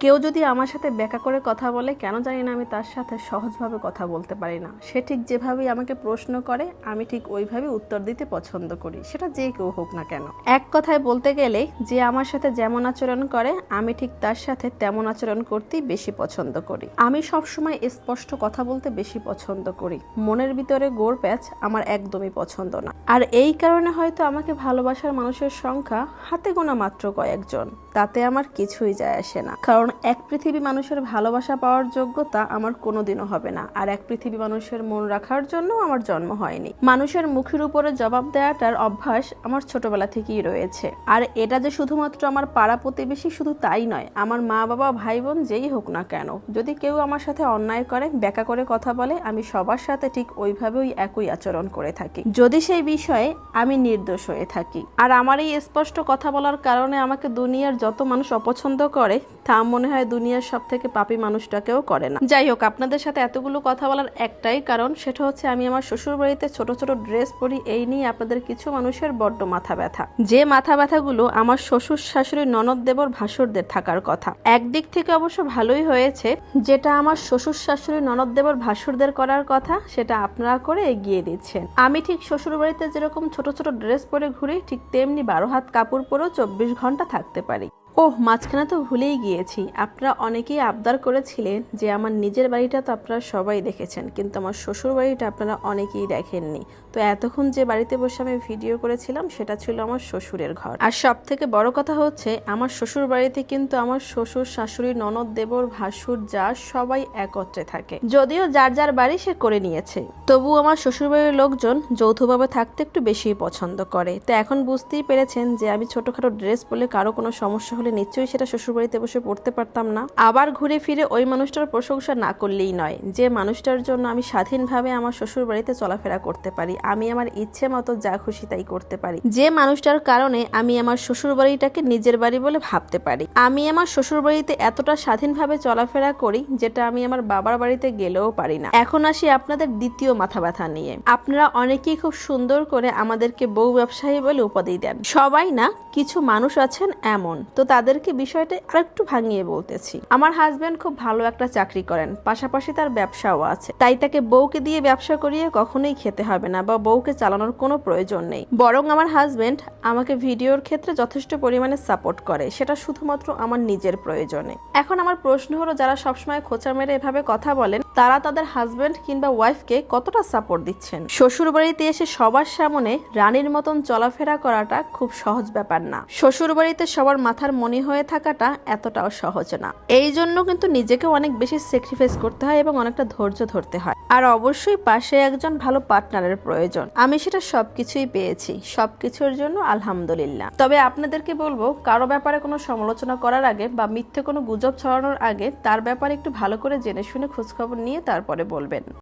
কেউ যদি আমার সাথে ব্যাকা করে কথা বলে, কেন জানি না আমি তার সাথে সহজভাবে কথা বলতে পারি না। সে ঠিক যেভাবেই আমাকে প্রশ্ন করে, আমি ঠিক ওইভাবে উত্তর দিতে পছন্দ করি। সেটা যে কেউ হোক না কেন। এক কথায় বলতে গেলে, যে আমার সাথে যেমন আচরণ করে, আমি ঠিক তার সাথে তেমন আচরণ করতেই বেশি পছন্দ করি। আমি সবসময় স্পষ্ট কথা বলতে বেশি পছন্দ করি। মনের ভিতরে গোড় প্যাচ আমার একদমই পছন্দ না। আর এই কারণে হয়তো আমাকে ভালোবাসার মানুষের সংখ্যা হাতে গোনা মাত্র কয়েকজন। তাতে আমার কিছুই যায় আসে না। কারণ এক পৃথিবী মানুষের ভালোবাসা পাওয়ার যোগ্যতা আমার কোনোদিনও হবে না। আর এক পৃথিবী মানুষের মন রাখার জন্য আমার জন্ম হয়নি। মানুষের মুখের উপরে জবাব দেওয়াটার অভ্যাস আমার ছোটবেলা থেকেই রয়েছে। আর এটা যে শুধুমাত্র আমার পাড়া প্রতিবেশী শুধু তাই নয়, আমার মা, বাবা, ভাই, বোন যেই হোক না কেন, যদি কেউ আমার সাথে অন্যায় করে ব্যাকা করে কথা বলে, আমি সবার সাথে ঠিক ওইভাবেই একই আচরণ করে থাকি। যদি সেই বিষয়ে আমি নির্দোষ হয়ে থাকি। আর আমার এই স্পষ্ট কথা বলার কারণে আমাকে দুনিয়ার যত মানুষ অপছন্দ করে, তা মনে হয় দুনিয়ার সব থেকে পাপী মানুষটাকেও করে না। যাই হোক আপনাদের সাথে এতগুলো কথা বলার একটাই কারণ, সেটা হচ্ছে আমি আমার শ্বশুর বাড়িতে ছোট ছোট ড্রেস পরি, এই নিয়ে আপনাদের কিছু মানুষের বড্ড মাথা ব্যথা। যে মাথা ব্যথাগুলো আমার শ্বশুর শাশুড়ি ননদ দেবর ভাসুরদের থাকার কথা। একদিক থেকে অবশ্য ভালোই হয়েছে, যেটা আমার শ্বশুর শাশুড়ি ননদ দেবর ভাসুরদের করার কথা, সেটা আপনারা করে এগিয়ে দিচ্ছেন। আমি ঠিক শ্বশুর বাড়িতে যেরকম ছোট ছোট ড্রেস পরে ঘুরি, ঠিক তেমনি বারো হাত কাপড় পরেও চব্বিশ ঘণ্টা থাকতে পারি। ওহ, মাঝখানে তো ভুলেই গিয়েছি। আপনারা অনেকেই আবদার করেছিলেন যে আমার নিজের বাড়িটা তো আপনারা সবাই দেখেছেন, কিন্তু আমার শ্বশুর বাড়িটা আপনারা অনেকেই দেখেননি। তো এতক্ষণ যে বাড়িতে বসে আমি ভিডিও করেছিলাম, সেটা ছিল আমার শ্বশুরের ঘর। আর সব থেকে বড় কথা হচ্ছে, আমার শ্বশুর বাড়িতে কিন্তু আমার শ্বশুর, শাশুড়ি, ননদ, দেবর, ভাসুর, যা সবাই একত্রে থাকে। যদিও যার যার বাড়ি সে করে নিয়েছে। তবু আমার শ্বশুর বাড়ির লোকজন যৌথভাবে থাকতে একটু বেশি পছন্দ করে। তো এখন বুঝতেই পেরেছেন যে আমি ছোটখাটো ড্রেস পরলে কারও কোনো সমস্যা হলে নিশ্চয়ই সেটা শ্বশুরবাড়িতে বসে পড়তে পারতাম না। আবার ঘুরে ফিরে ওই মানুষটার প্রশংসা না করলেই নয়, যে মানুষটার জন্য আমি স্বাধীনভাবে আমার শ্বশুর বাড়িতে চলাফেরা করতে পারি, আমি আমার ইচ্ছে মতো যা খুশি তাই করতে পারি। যে মানুষটার কারণে আমি আমার শ্বশুর বাড়িটাকে নিজের বাড়ি বলে ভাবতে পারি। আমি আমার শ্বশুর বাড়িতে এতটা স্বাধীনভাবে চলাফেরা করি, যেটা আমি আমার বাবার বাড়িতে গেলেও পারি না। এখন আসি আপনাদের দ্বিতীয় মাথা ব্যথা নিয়ে। আপনারা অনেকেই খুব সুন্দর করে আমাদেরকে বউ ব্যবসায়ী বলে উপাধি দেন। সবাই না, কিছু মানুষ আছেন এমন। তো তাদেরকে বিষয়টা আরেকটু ভাঙিয়ে বলতেছি। আমার হাজবেন্ড খুব ভালো একটা চাকরি করেন, পাশাপাশি তার ব্যবসাও আছে। তাই তাকে বউকে দিয়ে ব্যবসা করিয়ে কখনোই খেতে হবে না বা বউকে চালানোর কোনো প্রয়োজন নেই। বরং আমার হাজবেন্ড আমাকে ভিডিওর ক্ষেত্রে যথেষ্ট পরিমাণে সাপোর্ট করে, সেটা শুধুমাত্র আমার নিজের প্রয়োজনে। এখন আমার প্রশ্ন হলো, যারা সবসময় খোঁচা মেরে এভাবে কথা বলেন তারা তাদের হাজব্যান্ড কিংবা ওয়াইফকে কতটা সাপোর্ট দিচ্ছেন? শ্বশুর বাড়িতে এসে সবার সামনে রানীর মতন চলাফেরা করাটা খুব সহজ ব্যাপার না। শ্বশুর বাড়িতে সবার মাথার মনি হয়ে থাকাটা এতটাও সহজ না। এই জন্য কিন্তু নিজেকে অনেক বেশি স্যাক্রিফাইস করতে হয় এবং অনেকটা ধৈর্য ধরতে হয়। আর অবশ্যই পাশে একজন ভালো পার্টনারের প্রয়োজন। আমি সেটা সবকিছুই পেয়েছি। সবকিছুর জন্য আলহামদুলিল্লাহ। তবে আপনাদেরকে বলব, কারও ব্যাপারে কোনো সমালোচনা করার আগে বা মিথ্যে কোনো গুজব ছড়ানোর আগে তার ব্যাপারে একটু ভালো করে জেনে শুনে খোঁজখবর নিয়ে তারপরে বলবেন।